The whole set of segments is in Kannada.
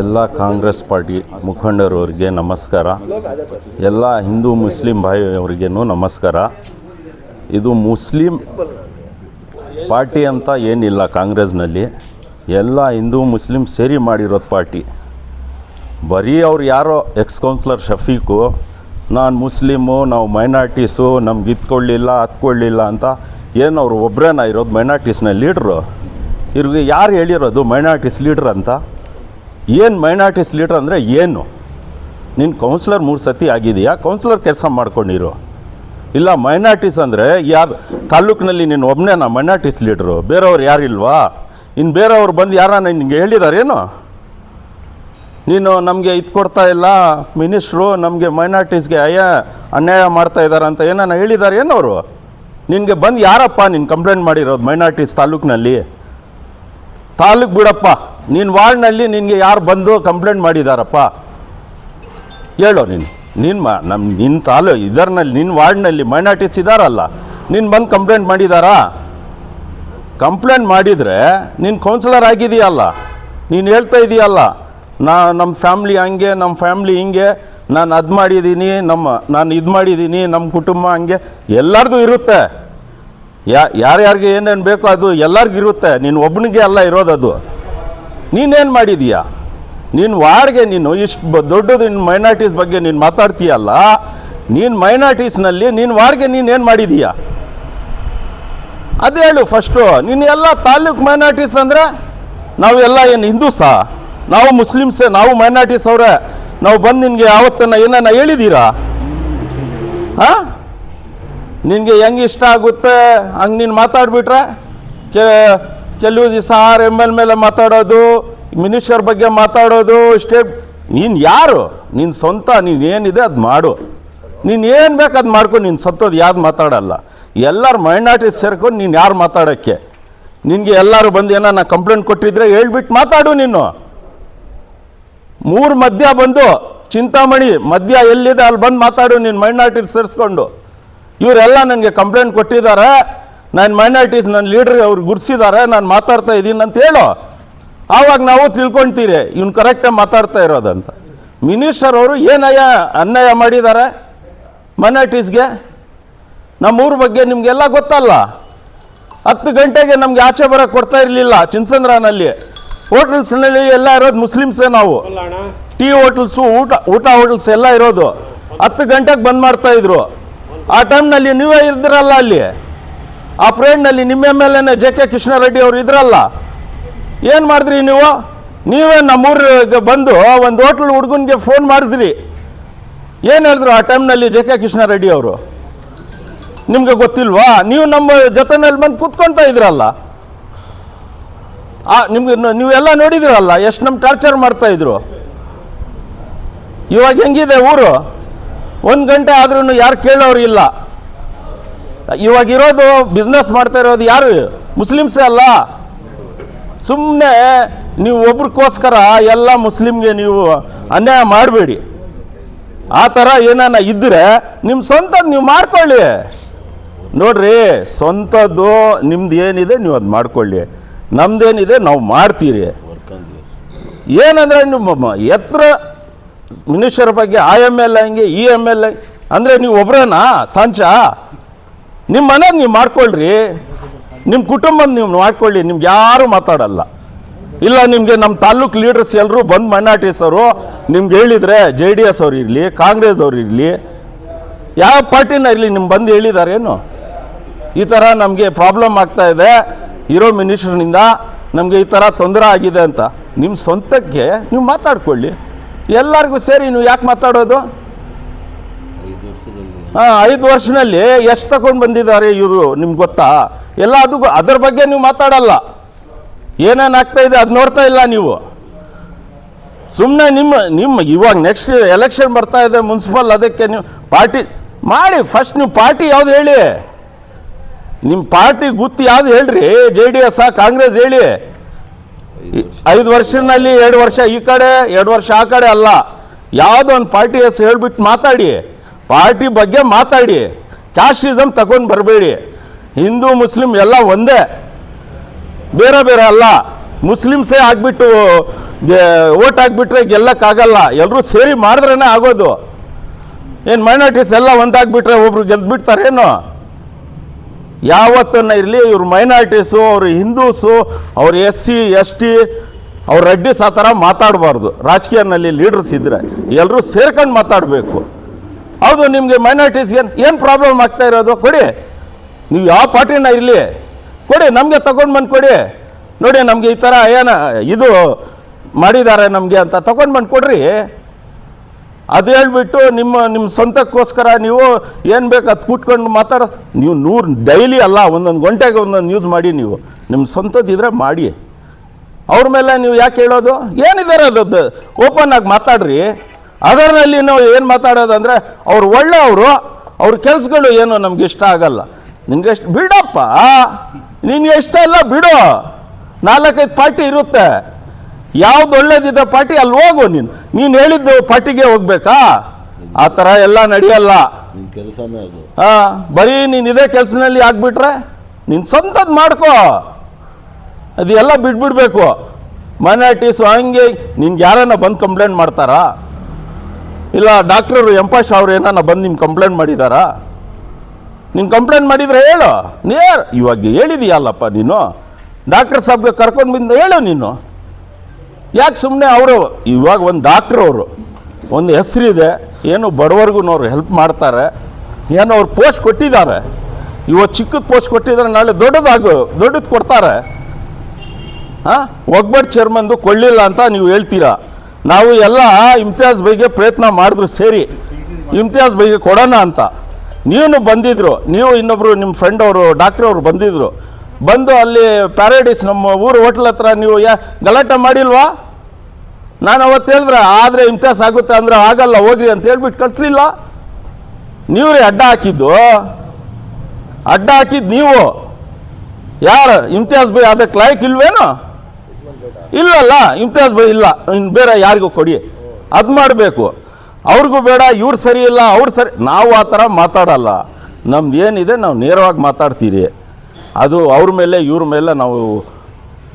ಎಲ್ಲ ಕಾಂಗ್ರೆಸ್ ಪಾರ್ಟಿ ಮುಖಂಡರವರಿಗೆ ನಮಸ್ಕಾರ. ಎಲ್ಲ ಹಿಂದೂ ಮುಸ್ಲಿಂ ಭಾಯಿಯವರಿಗೇನು ನಮಸ್ಕಾರ. ಇದು ಮುಸ್ಲಿಂ ಪಾರ್ಟಿ ಅಂತ ಏನಿಲ್ಲ ಕಾಂಗ್ರೆಸ್ನಲ್ಲಿ. ಎಲ್ಲ ಹಿಂದೂ ಮುಸ್ಲಿಂ ಸೇರಿ ಮಾಡಿರೋದು ಪಾರ್ಟಿ. ಬರೀ ಅವ್ರು ಯಾರೋ ಎಕ್ಸ್ ಕೌನ್ಸ್ಲರ್ ಶಫೀಕು, ನಾನು ಮುಸ್ಲಿಮು, ನಾವು ಮೈನಾರ್ಟೀಸು ನಮ್ಗೆ ಇದ್ಕೊಳ್ಳಿಲ್ಲ ಹತ್ಕೊಳ್ಳಿಲ್ಲ ಅಂತ ಏನು ಅವರು ಒಬ್ಬರೇನ ಇರೋದು ಮೈನಾರ್ಟೀಸ್ನ ಲೀಡ್ರು? ಇವ್ರಿಗೆ ಯಾರು ಹೇಳಿರೋದು ಮೈನಾರ್ಟೀಸ್ ಲೀಡ್ರ್ ಅಂತ? ಏನು ಮೈನಾರಿಟೀಸ್ ಲೀಡ್ರ್ ಅಂದರೆ ಏನು? ನೀನು ಕೌನ್ಸಿಲರ್ ಮೂರು ಸತಿ ಆಗಿದೆಯಾ? ಕೌನ್ಸಿಲರ್ ಕೆಲಸ ಮಾಡ್ಕೊಂಡಿರು. ಇಲ್ಲ ಮೈನಾರಿಟೀಸ್ ಅಂದರೆ ಯಾರು ತಾಲೂಕಿನಲ್ಲಿ ನೀನು ಒಬ್ಬನೇನಾ ಮೈನಾರಿಟೀಸ್ ಲೀಡ್ರು? ಬೇರೆಯವ್ರು ಯಾರಿಲ್ವಾ ಇನ್ನು ಬೇರೆಯವ್ರು ಬಂದು ಯಾರ ನಿನಗೆ ಹೇಳಿದಾರೇನು ನೀನು ನಮಗೆ ಇದು ಕೊಡ್ತಾ ಇಲ್ಲ, ಮಿನಿಸ್ಟ್ರು ನಮಗೆ ಮೈನಾರಿಟೀಸ್ಗೆ ಅಯ್ಯ, ಅನ್ಯಾಯ ಮಾಡ್ತಾ ಇದ್ದಾರೆ ಅಂತ ಏನಾನ ಹೇಳಿದ್ದಾರೆ ಏನವರು ನಿನಗೆ ಬಂದು ಯಾರಪ್ಪ ನೀನು ಕಂಪ್ಲೇಂಟ್ ಮಾಡಿರೋದು ಮೈನಾರಿಟೀಸ್ ತಾಲೂಕಿನಲ್ಲಿ ತಾಲೂಕು ಬಿಡಪ್ಪ. ನೀನು ವಾರ್ಡ್ನಲ್ಲಿ ನಿನಗೆ ಯಾರು ಬಂದು ಕಂಪ್ಲೇಂಟ್ ಮಾಡಿದಾರಪ್ಪ? ಹೇಳೋ ನೀನು. ನಿನ್ನ ಮಾ ನಮ್ಮ ನಿನ್ನ ತಾಲು ಇದರ್ನಲ್ಲಿ ನಿನ್ನ ವಾರ್ಡ್ನಲ್ಲಿ ಮೈನಾರಿಟೀಸ್ ಇದ್ದಾರಲ್ಲ ನೀನು ಬಂದು ಕಂಪ್ಲೇಂಟ್ ಮಾಡಿದಾರಾ? ಕಂಪ್ಲೇಂಟ್ ಮಾಡಿದರೆ ನೀನು ಕೌನ್ಸಿಲರ್ ಆಗಿದೆಯಲ್ಲ ನೀನು ಹೇಳ್ತಾ ಇದೆಯಲ್ಲ, ನಾ ನಮ್ಮ ಫ್ಯಾಮ್ಲಿ ಹಂಗೆ ನಮ್ಮ ಫ್ಯಾಮ್ಲಿ ಹಿಂಗೆ, ನಾನು ಅದು ಮಾಡಿದ್ದೀನಿ ನಮ್ಮ ನಾನು ಇದು ಮಾಡಿದ್ದೀನಿ ನಮ್ಮ ಕುಟುಂಬ ಹಂಗೆ, ಎಲ್ಲರದು ಇರುತ್ತೆ. ಯಾ ಯಾರ್ಯಾರಿಗೆ ಏನೇನು ಬೇಕೋ ಅದು ಎಲ್ಲರಿಗೂ ಇರುತ್ತೆ ನೀನು ಒಬ್ಬನಿಗೆ ಅಲ್ಲ ಇರೋದದು. ನೀನೇನು ಮಾಡಿದೀಯಾ? ನಿನ್ನ ವಾರ್ಡ್ಗೆ ನೀನು ಇಷ್ಟು ದೊಡ್ಡದು ನಿನ್ನ ಮೈನಾರಿಟೀಸ್ ಬಗ್ಗೆ ನೀನು ಮಾತಾಡ್ತೀಯಲ್ಲ, ನೀನು ಮೈನಾರ್ಟೀಸ್ನಲ್ಲಿ ನಿನ್ನ ವಾರ್ಡ್ಗೆ ನೀನು ಏನು ಮಾಡಿದೀಯಾ? ಅದು ಹೇಳು ಫಸ್ಟು ನೀನು ಎಲ್ಲ ತಾಲೂಕ್ ಮೈನಾರಿಟೀಸ್ ಅಂದರೆ ನಾವು ಎಲ್ಲ ಏನು ಹಿಂದೂಸಾ? ನಾವು ಮುಸ್ಲಿಮ್ಸೇ, ನಾವು ಮೈನಾರಿಟೀಸ್ ಅವರೇ. ನಾವು ಬಂದು ನಿನಗೆ ಯಾವತ್ತನ್ನು ಏನನ್ನ ಹೇಳಿದ್ದೀರಾ ಹಾಂ? ನಿನಗೆ ಹೆಂಗೆ ಇಷ್ಟ ಆಗುತ್ತೆ? ಹಂಗೆ ನೀನು ಮಾತಾಡ್ಬಿಟ್ರೆ? ಕೆ ಕೆಲವು ದಿವಸ ಆರ್ ಎಂ ಎಲ್ ಮೇಲೆ ಮಾತಾಡೋದು, ಮಿನಿಸ್ಟರ್ ಬಗ್ಗೆ ಮಾತಾಡೋದು ಸ್ಟೇಟ್ ನೀನು ಯಾರು? ನಿನ್ನ ಸ್ವಂತ, ನೀನು ಏನಿದೆ ಅದು ಮಾಡು. ನೀನು ಏನು ಬೇಕು ಅದು ಮಾಡ್ಕೊ, ನೀನು ಸತ್ತೋದು ಯಾವ್ದು ಮಾತಾಡಲ್ಲ. ಎಲ್ಲರೂ ಮೈನಾರಿಟೀಸ್ ಸೇರ್ಕೊಂಡು ನೀನು ಯಾರು ಮಾತಾಡೋಕ್ಕೆ? ನಿನಗೆ ಎಲ್ಲರೂ ಬಂದು ಏನಾನ ಕಂಪ್ಲೇಂಟ್ ಕೊಟ್ಟಿದ್ರೆ ಹೇಳ್ಬಿಟ್ಟು ಮಾತಾಡು ನೀನು. ಮೂರು ಮಧ್ಯ ಬಂದು ಚಿಂತಾಮಣಿ, ಮಧ್ಯ ಎಲ್ಲಿದೆ ಅಲ್ಲಿ ಬಂದು ಮಾತಾಡು ನೀನು ಮೈನಾರಿಟೀಸ್ ಸೇರಿಸ್ಕೊಂಡು. ಇವರೆಲ್ಲ ನನಗೆ ಕಂಪ್ಲೇಂಟ್ ಕೊಟ್ಟಿದ್ದಾರೆ ನಾನು ಮೈನಾರಿಟೀಸ್ ನನ್ನ ಲೀಡ್ರ್ ಅವ್ರು ಗುರ್ಸಿದ್ದಾರೆ ನಾನು ಮಾತಾಡ್ತಾ ಇದ್ದೀನಿ ಅಂತ ಹೇಳೋ. ಆವಾಗ ನಾವು ತಿಳ್ಕೊಳ್ತೀರಿ ಇವ್ನು ಕರೆಕ್ಟಾಗಿ ಮಾತಾಡ್ತಾ ಇರೋದಂತ. ಮಿನಿಸ್ಟರ್ ಅವರು ಏನಯ್ಯ ಅನ್ಯಾಯ ಮಾಡಿದ್ದಾರೆ ಮೈನಾರಿಟೀಸ್ಗೆ ನಮ್ಮೂರ ಬಗ್ಗೆ ನಿಮಗೆಲ್ಲ ಗೊತ್ತಲ್ಲ. ಹತ್ತು ಗಂಟೆಗೆ ನಮಗೆ ಆಚೆ ಬರೋಕ್ಕೆ ಕೊಡ್ತಾ ಇರಲಿಲ್ಲ ಚಿನ್ಸಂದ್ರನಲ್ಲಿ. ಹೋಟೆಲ್ಸ್ನಲ್ಲಿ ಎಲ್ಲ ಇರೋದು ಮುಸ್ಲಿಮ್ಸೇ ನಾವು. ಟೀ ಹೋಟೆಲ್ಸು, ಊಟ ಊಟ ಹೋಟೆಲ್ಸ್ ಎಲ್ಲ ಇರೋದು. ಹತ್ತು ಗಂಟೆಗೆ ಬಂದ್ ಮಾಡ್ತಾ ಇದ್ರು. ಆ ಟೈಮ್ನಲ್ಲಿ ನೀವೇ ಇದ್ರಲ್ಲ ಅಲ್ಲಿ. ಆ ಪ್ರೇಡ್ನಲ್ಲಿ ನಿಮ್ಮ ಎಂ ಎಲ್ ಎನೇ ಜೆ ಕೆ ಕೃಷ್ಣಾರೆಡ್ಡಿ ಅವರು ಇದ್ರಲ್ಲ, ಏನು ಮಾಡಿದ್ರಿ ನೀವು? ನೀವೇ ನಮ್ಮೂರಿಗೆ ಬಂದು ಒಂದು ಹೋಟ್ಲ್ ಹುಡುಗನಿಗೆ ಫೋನ್ ಮಾಡಿದ್ರಿ. ಏನು ಹೇಳಿದ್ರು ಆ ಟೈಮ್ನಲ್ಲಿ ಜೆ ಕೆ ಕೃಷ್ಣಾರೆಡ್ಡಿ ಅವರು? ನಿಮಗೆ ಗೊತ್ತಿಲ್ವಾ? ನೀವು ನಮ್ಮ ಜೊತೆನಲ್ಲಿ ಬಂದು ಕೂತ್ಕೊಳ್ತಾ ಇದ್ರಲ್ಲ. ಆ, ನಿಮ್ಗೆ ನೀವೆಲ್ಲ ನೋಡಿದಿರಲ್ಲ ಎಷ್ಟು ನಮ್ಮ ಟಾರ್ಚರ್ ಮಾಡ್ತಾ ಇದ್ರು? ಇವಾಗ ಹೆಂಗಿದೆ ಊರು? ಒಂದು ಗಂಟೆ ಆದ್ರೂ ಯಾರು ಕೇಳೋರು ಇಲ್ಲ. ಇವಾಗ ಇರೋದು ಬಿಸ್ನೆಸ್ ಮಾಡ್ತಾ ಇರೋದು ಯಾರು? ಮುಸ್ಲಿಮ್ಸೇ ಅಲ್ಲ. ಸುಮ್ಮನೆ ನೀವು ಒಬ್ರಿಗೋಸ್ಕರ ಎಲ್ಲ ಮುಸ್ಲಿಮ್ಗೆ ನೀವು ಅನ್ಯಾಯ ಮಾಡಬೇಡಿ. ಆ ಥರ ಏನಾನ ಇದ್ದರೆ ನಿಮ್ಮ ಸ್ವಂತದ್ದು ನೀವು ಮಾಡ್ಕೊಳ್ಳಿ. ನೋಡ್ರಿ, ಸ್ವಂತದ್ದು ನಿಮ್ದು ಏನಿದೆ ನೀವು ಅದು ಮಾಡ್ಕೊಳ್ಳಿ. ನಮ್ದೇನಿದೆ ನಾವು ಮಾಡ್ತೀರಿ. ಏನಂದರೆ ನಿಮ್ಮ ಎತ್ತರ ಮನುಷ್ಯರ ಬಗ್ಗೆ ಆ ಎಂ ಎಲ್ ಹಂಗೆ ಈ ಎಂ ಎಲ್ ಅಂದರೆ ನೀವು ಒಬ್ರೇನಾ, ಸಂಚ? ನಿಮ್ಮ ಮನೇದು ನೀವು ಮಾಡ್ಕೊಳ್ರಿ, ನಿಮ್ಮ ಕುಟುಂಬದ ನೀವು ಮಾಡ್ಕೊಳ್ಳಿ, ನಿಮ್ಗೆ ಯಾರು ಮಾತಾಡಲ್ಲ. ಇಲ್ಲ, ನಿಮಗೆ ನಮ್ಮ ತಾಲೂಕು ಲೀಡರ್ಸ್ ಎಲ್ಲರೂ ಬಂದು ಮೈನಾರಿಟೀಸ್ ಅವರು ನಿಮ್ಗೆ ಹೇಳಿದರೆ ಜೆ ಡಿ ಎಸ್ ಅವ್ರು ಇರಲಿ, ಕಾಂಗ್ರೆಸ್ ಅವ್ರು ಇರಲಿ, ಯಾವ ಪಾರ್ಟಿನ ಇರಲಿ ನಿಮ್ಗೆ ಬಂದು ಹೇಳಿದಾರೇನು? ಈ ಥರ ನಮಗೆ ಪ್ರಾಬ್ಲಮ್ ಆಗ್ತಾ ಇದೆ, ಇರೋ ಮಿನಿಸ್ಟ್ರ್ನಿಂದ ನಮಗೆ ಈ ಥರ ತೊಂದರೆ ಆಗಿದೆ ಅಂತ. ನಿಮ್ಮ ಸ್ವಂತಕ್ಕೆ ನೀವು ಮಾತಾಡ್ಕೊಳ್ಳಿ. ಎಲ್ಲರಿಗೂ ಸೇರಿ ನೀವು ಯಾಕೆ ಮಾತಾಡೋದು? ಐದು ವರ್ಷದಲ್ಲಿ ಎಷ್ಟು ತಗೊಂಡು ಬಂದಿದ್ದಾರೆ ಇವರು, ನಿಮ್ಗೆ ಗೊತ್ತಾ? ಎಲ್ಲ ಅದು ಅದ್ರ ಬಗ್ಗೆ ನೀವು ಮಾತಾಡಲ್ಲ. ಏನೇನು ಆಗ್ತಾ ಇದೆ ಅದು ನೋಡ್ತಾ ಇಲ್ಲ ನೀವು. ಸುಮ್ಮನೆ ನಿಮ್ಮ ನಿಮ್ಮ ಇವಾಗ ನೆಕ್ಸ್ಟ್ ಎಲೆಕ್ಷನ್ ಬರ್ತಾ ಇದೆ ಮುನ್ಸಿಪಲ್, ಅದಕ್ಕೆ ನೀವು ಪಾರ್ಟಿ ಮಾಡಿ ಫಸ್ಟ್ ನೀವು ಪಾರ್ಟಿ ಯಾವ್ದು ಹೇಳಿ? ನಿಮ್ಮ ಪಾರ್ಟಿ ಗುತ್ತು ಯಾವ್ದು ಹೇಳ್ರಿ? ಜೆ ಡಿ ಎಸ್ ಕಾಂಗ್ರೆಸ್ ಹೇಳಿ. ಐದು ವರ್ಷದಲ್ಲಿ ಎರಡು ವರ್ಷ ಈ ಕಡೆ, ಎರಡು ವರ್ಷ ಆ ಕಡೆ ಅಲ್ಲ. ಯಾವುದೋ ಒಂದು ಪಾರ್ಟಿ ಹೆಸರು ಹೇಳ್ಬಿಟ್ಟು ಮಾತಾಡಿ. ಪಾರ್ಟಿ ಬಗ್ಗೆ ಮಾತಾಡಿ. ಕ್ಯಾಸ್ಟಿಸಮ್ ತಗೊಂಡು ಬರಬೇಡಿ. ಹಿಂದೂ, ಮುಸ್ಲಿಂ ಎಲ್ಲ ಒಂದೇ. ಬೇರೆ ಬೇರೆ ಅಲ್ಲ. ಮುಸ್ಲಿಮ್ಸೇ ಆಗ್ಬಿಟ್ಟು ಓಟ್ ಹಾಕ್ಬಿಟ್ರೆ ಗೆಲ್ಲಕ್ಕಾಗಲ್ಲ. ಎಲ್ಲರೂ ಸೇರಿ ಮಾಡಿದ್ರೇ ಆಗೋದು. ಏನು ಮೈನಾರಿಟೀಸ್ ಎಲ್ಲ ಒಂದಾಗ್ಬಿಟ್ರೆ ಒಬ್ರು ಗೆದ್ದುಬಿಡ್ತಾರೇನು ಯಾವತ್ತನ್ನ ಇರಲಿ, ಇವ್ರು ಮೈನಾರಿಟೀಸು ಅವ್ರ ಹಿಂದೂಸು, ಅವ್ರು ಎಸ್ ಸಿ ಎಸ್ ಟಿ ಅವ್ರ ರೆಡ್ಡಿಸ್ ಆ ಥರ ಮಾತಾಡಬಾರ್ದು. ರಾಜಕೀಯನಲ್ಲಿ ಲೀಡರ್ಸ್ ಇದ್ದರೆ ಎಲ್ಲರೂ ಸೇರ್ಕೊಂಡು ಮಾತಾಡಬೇಕು. ಹೌದು, ನಿಮಗೆ ಮೈನಾರಿಟೀಸ್ ಏನು ಏನು ಪ್ರಾಬ್ಲಮ್ ಆಗ್ತಾ ಇರೋದು? ಕೊಡಿ. ನೀವು ಯಾವ ಪಾರ್ಟಿನ ಇರಲಿ? ಕೊಡಿ, ನಮಗೆ ತಗೊಂಡು ಬಂದು ಕೊಡಿ. ನೋಡಿ, ನಮಗೆ ಈ ಥರ ಏನ, ಇದು ಮಾಡಿದ್ದಾರೆ ನಮಗೆ ಅಂತ ತಗೊಂಡು ಬಂದು ಕೊಡ್ರಿ. ಅದು ಹೇಳ್ಬಿಟ್ಟು ನಿಮ್ಮ ನಿಮ್ಮ ಸ್ವಂತಕ್ಕೋಸ್ಕರ ನೀವು ಏನು ಬೇಕು ಅದು ಕೂತ್ಕೊಂಡು ಮಾತಾಡ, ನೀವು ನೂರು ಡೈಲಿ ಅಲ್ಲ, ಒಂದೊಂದು ಗಂಟೆಗೆ ಒಂದೊಂದು ನ್ಯೂಸ್ ಮಾಡಿ ನೀವು. ನಿಮ್ಮ ಸ್ವಂತದ್ದಿದ್ರೆ ಮಾಡಿ. ಅವ್ರ ಮೇಲೆ ನೀವು ಯಾಕೆ ಹೇಳೋದು? ಏನಿದ್ದಾರೆ ಅದು ಓಪನ್ ಆಗಿ ಮಾತಾಡ್ರಿ. ಅದರಲ್ಲಿ ನಾವು ಏನು ಮಾತಾಡೋದು ಅಂದರೆ ಅವ್ರು ಒಳ್ಳೆಯವರು ಅವ್ರ ಕೆಲಸಗಳು ಏನು ನಮ್ಗೆ ಇಷ್ಟ ಆಗಲ್ಲ. ನಿನ್ಗೆ ಎಷ್ಟು ಬಿಡಪ್ಪ. ನಿನ್ಗೆ ಇಷ್ಟ ಅಲ್ಲ ಬಿಡು. ನಾಲ್ಕೈದು ಪಾರ್ಟಿ ಇರುತ್ತೆ. ಯಾವ್ದು ಒಳ್ಳೇದಿದೆ ಪಾರ್ಟಿ ಅಲ್ಲಿ ಹೋಗು ನೀನು. ನೀನು ಹೇಳಿದ್ದು ಪಾರ್ಟಿಗೆ ಹೋಗ್ಬೇಕಾ? ಆ ಥರ ಎಲ್ಲ ನಡೆಯಲ್ಲ. ಆ, ಬರೀ ನೀನು ಇದೇ ಕೆಲಸದಲ್ಲಿ ಆಗ್ಬಿಟ್ರೆ ನೀನು ಸ್ವಂತದ್ದು ಮಾಡ್ಕೋ. ಅದೆಲ್ಲ ಬಿಟ್ಬಿಡ್ಬೇಕು. ಮೈನಾರಿಟೀಸು ಹಂಗೆ ನಿನ್ಗೆ ಯಾರನ್ನ ಬಂದು ಕಂಪ್ಲೇಂಟ್ ಮಾಡ್ತಾರಾ? ಇಲ್ಲ ಡಾಕ್ಟ್ರು ಅವ್ರು ಏನಾನ ಬಂದು ನಿಮ್ಗೆ ಕಂಪ್ಲೇಂಟ್ ಮಾಡಿದಾರಾ? ನೀನು ಕಂಪ್ಲೇಂಟ್ ಮಾಡಿದ್ರೆ ಹೇಳು. ನೇರ್, ಇವಾಗ ಹೇಳಿದೀಯಲ್ಲಪ್ಪ ನೀನು. ಡಾಕ್ಟರ್ ಸಾಬ್ಗೆ ಕರ್ಕೊಂಡು ಬಂದು ಹೇಳು ನೀನು. ಯಾಕೆ ಸುಮ್ಮನೆ ಅವರು, ಇವಾಗ ಒಂದು ಡಾಕ್ಟ್ರ್ ಅವರು, ಒಂದು ಹೆಸರಿದೆ, ಏನು ಬಡವರ್ಗೂ ಅವ್ರು ಹೆಲ್ಪ್ ಮಾಡ್ತಾರೆ, ಏನೋ ಅವ್ರು ಪೋಸ್ಟ್ ಕೊಟ್ಟಿದ್ದಾರೆ. ಇವತ್ತು ಚಿಕ್ಕದ ಪೋಸ್ಟ್ ಕೊಟ್ಟಿದ್ದಾರೆ ನಾಳೆ ದೊಡ್ಡದಾಗು, ದೊಡ್ಡದು ಕೊಡ್ತಾರೆ. ಹಾಂ? ಒಗ್ಬಟ್ ಚೇರ್ಮನ್ದು ಕೊಳ್ಳಿಲ್ಲ ಅಂತ ನೀವು ಹೇಳ್ತೀರಾ? ನಾವು ಎಲ್ಲ ಇಮ್ತಿಯಾಜ್ ಬೈಗೆ ಪ್ರಯತ್ನ ಮಾಡಿದ್ರು ಸೇರಿ. ಇಮ್ತಿಯಾಜ್ ಬೈಗೆ ಕೊಡೋಣ ಅಂತ. ನೀವು ಬಂದಿದ್ರು, ನೀವು ಇನ್ನೊಬ್ಬರು ನಿಮ್ಮ ಫ್ರೆಂಡ್ ಅವರು ಡಾಕ್ಟ್ರ್ ಅವರು ಬಂದಿದ್ರು. ಬಂದು ಅಲ್ಲಿ ಪ್ಯಾರಡೈಸ್ ನಮ್ಮ ಊರು ಹೋಟ್ಲ್ ಹತ್ರ ನೀವು ಯಾ, ಗಲಾಟೆ ಮಾಡಿಲ್ವಾ? ನಾನು ಅವತ್ತು ಹೇಳಿದ್ರೆ ಆದರೆ ಇಮ್ತಿಯಾಸ್ ಆಗುತ್ತೆ ಅಂದರೆ ಆಗಲ್ಲ, ಹೋಗ್ರಿ ಅಂತ ಹೇಳ್ಬಿಟ್ಟು ಕಳಿಸ್ಲಿಲ್ಲ. ನೀವ್ರಿ ಅಡ್ಡ ಹಾಕಿದ್ದು. ಅಡ್ಡ ಹಾಕಿದ್ದು ನೀವು. ಯಾರು? ಇಮ್ತಿಯಾಸ್ ಬೈ ಅದಕ್ಕೆ ಲಾಯಕ್ ಇಲ್ವೇನೋ? ಇಲ್ಲಲ್ಲ ಇಮ್ತಿಯಾಸ್ ಬೈ ಇಲ್ಲ ಇನ್ನು ಬೇರೆ ಯಾರಿಗೂ ಕೊಡಿ. ಅದು ಮಾಡಬೇಕು. ಅವ್ರಿಗೂ ಬೇಡ, ಇವ್ರು ಸರಿ ಇಲ್ಲ, ಅವ್ರು ಸರಿ, ನಾವು ಆ ಥರ ಮಾತಾಡಲ್ಲ. ನಮ್ದು ಏನಿದೆ, ನಾವು ನೇರವಾಗಿ ಮಾತಾಡ್ತೀರಿ. ಅದು ಅವ್ರ ಮೇಲೆ, ಇವ್ರ ಮೇಲೆ ನಾವು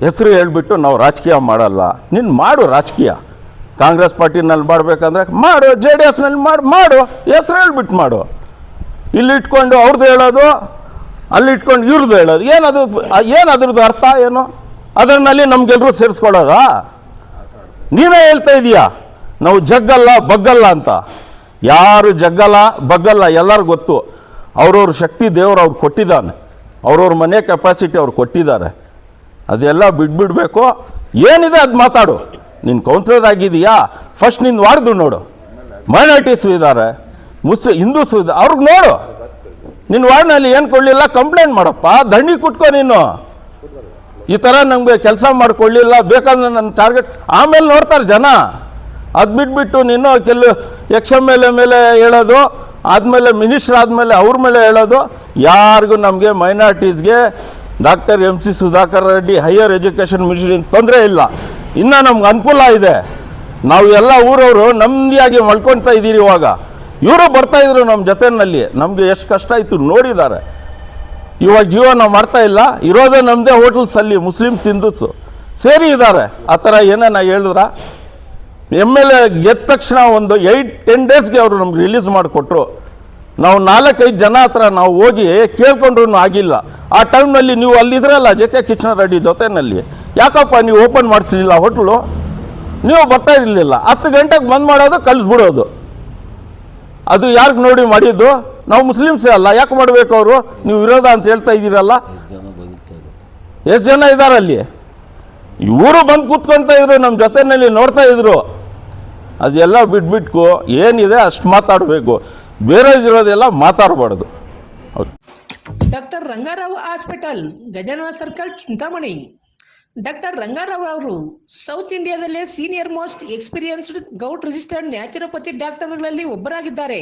ಹೆಸರು ಹೇಳಿಬಿಟ್ಟು ನಾವು ರಾಜಕೀಯ ಮಾಡಲ್ಲ. ನೀನು ಮಾಡು ರಾಜಕೀಯ. ಕಾಂಗ್ರೆಸ್ ಪಾರ್ಟಿನಲ್ಲಿ ಮಾಡಬೇಕಂದ್ರೆ ಮಾಡು, ಜೆ ಡಿ ಎಸ್ನಲ್ಲಿ ಮಾಡು ಮಾಡು, ಹೆಸರು ಹೇಳ್ಬಿಟ್ಟು ಮಾಡು. ಇಲ್ಲಿ ಇಟ್ಕೊಂಡು ಅವ್ರದ್ದು ಹೇಳೋದು, ಅಲ್ಲಿ ಇಟ್ಕೊಂಡು ಇವ್ರದ್ದು ಹೇಳೋದು. ಏನದು ಏನು ಅದ್ರದ್ದು ಅರ್ಥ, ಏನು? ಅದರಲ್ಲಿ ನಮ್ಗೆಲ್ಲರೂ ಸೇರಿಸ್ಕೊಳ್ಳೋದ ನೀವೇ ಹೇಳ್ತಾ ಇದೀಯಾ? ನಾವು ಜಗ್ಗಲ್ಲ, ಬಗ್ಗಲ್ಲ ಅಂತ. ಯಾರು ಜಗ್ಗಲ್ಲ, ಬಗ್ಗಲ್ಲ ಎಲ್ಲರಿಗೂ ಗೊತ್ತು. ಅವ್ರವ್ರ ಶಕ್ತಿ ದೇವರು ಅವ್ರು ಕೊಟ್ಟಿದ್ದಾನೆ. ಅವ್ರವ್ರ ಮನೆ ಕೆಪಾಸಿಟಿ ಅವ್ರು ಕೊಟ್ಟಿದ್ದಾರೆ. ಅದೆಲ್ಲ ಬಿಟ್ಬಿಡ್ಬೇಕು. ಏನಿದೆ ಅದು ಮಾತಾಡು. ನೀನು ಕೌನ್ಸಿಲರ್ ಆಗಿದೆಯಾ? ಫಸ್ಟ್ ನಿನ್ನ ವಾರ್ದು ನೋಡು. ಮೈನಾರಿಟೀಸು ಇದ್ದಾರೆ ಮುಸ್ ಹಿಂದೂಸು ಇದ್ದಾರೆ ಅವ್ರಿಗೆ ನೋಡು. ನಿನ್ನ ವಾರ್ಡ್ನಲ್ಲಿ ಏನು ಕೊಡಲಿಲ್ಲ ಕಂಪ್ಲೇಂಟ್ ಮಾಡಪ್ಪ. ದಂಡಿ ಕುಟ್ಕೋ ನೀನು. ಈ ಥರ ನಮಗೆ ಕೆಲಸ ಮಾಡಿಕೊಳ್ಳಿಲ್ಲ, ಬೇಕಂದ್ರೆ ನನ್ನ ಟಾರ್ಗೆಟ್ ಆಮೇಲೆ ನೋಡ್ತಾರೆ ಜನ. ಅದು ಬಿಟ್ಬಿಟ್ಟು ನೀನು ಕೆಲವು ಯಕ್ಷ ಎಂ ಮೇಲೆ ಹೇಳೋದು, ಆದಮೇಲೆ ಮಿನಿಸ್ಟರ್ ಆದಮೇಲೆ ಅವ್ರ ಮೇಲೆ ಹೇಳೋದು, ಯಾರಿಗೂ ನಮಗೆ ಮೈನಾರಿಟೀಸ್ಗೆ doctor M C Sudhakar Reddy, higher education ministry ತೊಂದರೆ ಇಲ್ಲ. ಇನ್ನೂ ನಮ್ಗೆ ಅನುಕೂಲ ಇದೆ. ನಾವು ಎಲ್ಲ ಊರವರು ನೆಮ್ಮದಿಯಾಗಿ ಮಲ್ಕೊತಾ ಇದ್ದೀರಿ ಇವಾಗ. ಇವರು ಬರ್ತಾ ಇದ್ರು ನಮ್ಮ ಜೊತೆಯಲ್ಲಿ ನಮಗೆ ಎಷ್ಟು ಕಷ್ಟ ಇತ್ತು ನೋಡಿದ್ದಾರೆ ಇವಾಗ ಜೀವನ ಮಾಡ್ತಾ ಇಲ್ಲ, ಇರೋದೇ ನಮ್ಮದೇ ಹೋಟೆಲ್ಸ್ ಅಲ್ಲಿ ಮುಸ್ಲಿಮ್ಸ್ ಹಿಂದೂಸು ಸೇರಿ ಇದ್ದಾರೆ. ಆ ಥರ ಏನೇನ ಹೇಳಿದ್ರ? ಎಂ ಎಲ್ ಎ ಗೆದ್ದ ತಕ್ಷಣ ಒಂದು ಏಯ್ಟ್ ಟೆನ್ ಡೇಸ್ಗೆ ಅವರು ನಮ್ಗೆ ರಿಲೀಸ್ ಮಾಡಿಕೊಟ್ರು. ನಾವು ನಾಲ್ಕೈದು ಜನ ಹತ್ರ ನಾವು ಹೋಗಿ ಕೇಳ್ಕೊಂಡ್ರೂ ಆಗಿಲ್ಲ. ಆ ಟೈಮ್ನಲ್ಲಿ ನೀವು ಅಲ್ಲಿದ್ರಲ್ಲ ಜೆ ಕೆ ಕಿಶನ್ ರೆಡ್ಡಿ ಜೊತೆನಲ್ಲಿ. ಯಾಕಪ್ಪ ನೀವು ಓಪನ್ ಮಾಡಿಸ್ಲಿಲ್ಲ ಹೋಟ್ಲು ನೀವು ಬರ್ತಾ ಇರಲಿಲ್ಲ. ಹತ್ತು ಗಂಟೆಗೆ ಬಂದ್ ಮಾಡೋದು ಕಲಿಸ್ಬಿಡೋದು ಅದು ಯಾರಿಗೆ ನೋಡಿ ಮಾಡಿದ್ದು? ನಾವು ಮುಸ್ಲಿಮ್ಸೇ ಅಲ್ಲ, ಯಾಕೆ ಮಾಡಬೇಕು ಅವರು? ನೀವು ವಿರೋಧ ಅಂತ ಹೇಳ್ತಾ ಇದ್ದೀರಲ್ಲ? ಎಷ್ಟು ಜನ ಇದ್ದಾರೆ ಅಲ್ಲಿ? ಇವರು ಬಂದು ಕೂತ್ಕೊಳ್ತಾ ಇದ್ರು ನಮ್ಮ ಜೊತೆನಲ್ಲಿ ನೋಡ್ತಾ ಇದ್ರು. ಅದೆಲ್ಲ ಬಿಟ್ಬಿಟ್ಕು, ಏನಿದೆ ಅಷ್ಟು ಮಾತಾಡಬೇಕು. ಬೇರೆ ಇರೋದೆಲ್ಲ ಮಾತಾಡಬಾರ್ದು. Doctor Rangarao hospital Gajana circle, Chintamani. Doctor Rangarao ಅವರು, south ಇಂಡಿಯಾದಲ್ಲೇ senior most experienced govt registered naturopathy ಡಾಕ್ಟರ್ಗಳಲ್ಲಿ ಒಬ್ಬರಾಗಿದ್ದಾರೆ.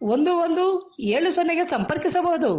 ಒಂದು ಒಂದು ಏಳು ಸೊನ್ನೆಗೆ ಸಂಪರ್ಕಿಸಬಹುದು.